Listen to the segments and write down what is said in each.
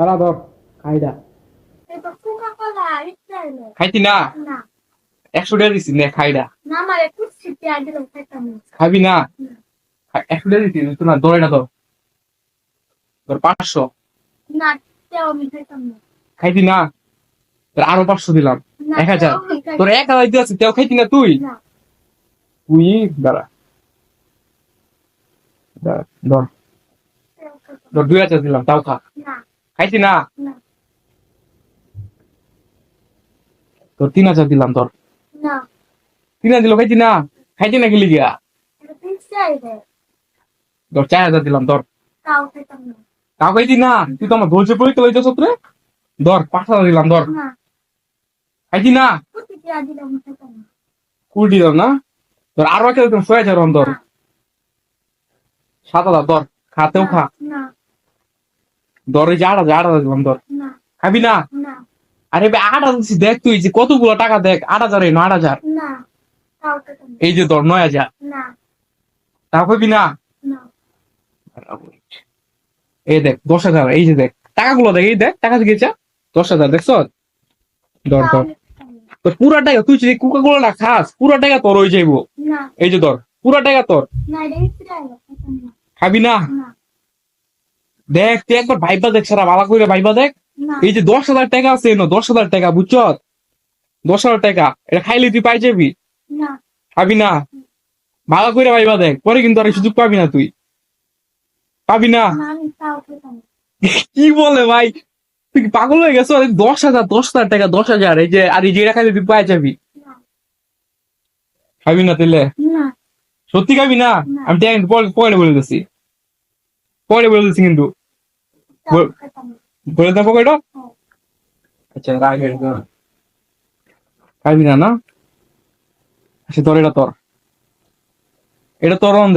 সারা ধর খাইডা। খাইতি না? না, একশো টাকা দিছি নে খাইডা না, আমার একটু ছিটে আগে তো খাইতাম না। খাবি না? না। একশো টাকা দিছি তো না ধরে না ধর। ধর পাঁচশো। না, তেও আমি খাইতাম না। খাইতি না? তোর আরও পাঁচশো দিলাম। এক হাজার। তোর এক হাজার দিয়ে আছে তেও খাইতি না তুই? তুই দাঁড়া। দাঁড়া, ধর। ধর দুই হাজার দিলাম তাও খা। না। খাইতি না? তোর তিন হাজার দিলাম তোর তিন হাজার দিল খাইতি না? খাইতি না খেলি গিয়া তোর চার হাজার দিলাম তোর তাও খাইতাম না। তুই তো আমার ধৈর্য পরীক্ষা লইতেছ রে ধর পাঁচ হাজার দিলাম ধর। না, খাইতি না। কুড়ি দিলাম না। তোর আরও একটা ছয় হাজার ধর সাত হাজার ধর। খাতেও খা। ধর যে আট হাজার দিলাম ধর খাবি না? আরে বে আট হাজার দেখ তুই যে কতগুলো টাকা দেখ আট হাজার এই নয় হাজার। এই যে ধর নয় হাজার। তাও খাবি না? এই দেখ দশ হাজার এই যে দেখ। টাকাগুলো দেখ এই দেখ টাকা দিয়েছে। দশ হাজার দেখছ? ধর ধর তোর পুরা টাকা তুই যদি কুকা গুলো না খাস পুরা টাকা তোর হয়ে যাইবো। এই যে ধর পুরা টাকা তোর। খাবি না, দেখ তুই একবার ভাইবা দেখ সারা ভালো করে ভাইবা দেখ। এই যে দশ হাজার টাকা আছে এনো দশ হাজার টাকা বুঝছ? দশ হাজার টাকা এটা খাইলে তুই পাই যাবি? না, খাবি না? ভালো করে ভাইবা দেখ পরে কিন্তু আর সুযোগ পাবি না তুই। পাবি না। কি বলে ভাই? তুই কি পাগল হয়ে গেছো? আরে দশ হাজার দশ হাজার টাকা দশ হাজার এই যে আর এই যে এটা খাইলে তুই পাই যাবি। খাবি না তাহলে সত্যি খাবি না। আমি পরে বলে দিচ্ছি পরে বলে দিচ্ছি কিন্তু। বল- দেবো হ্যাঁ। আচ্ছা রাগ খাবি না না? আচ্ছা তোর এটা তোর। এটা তোর অন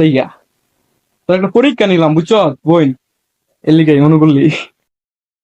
তোর একটা পরীক্ষা নিলাম বুঝছ? বইন এর লিগাই করলি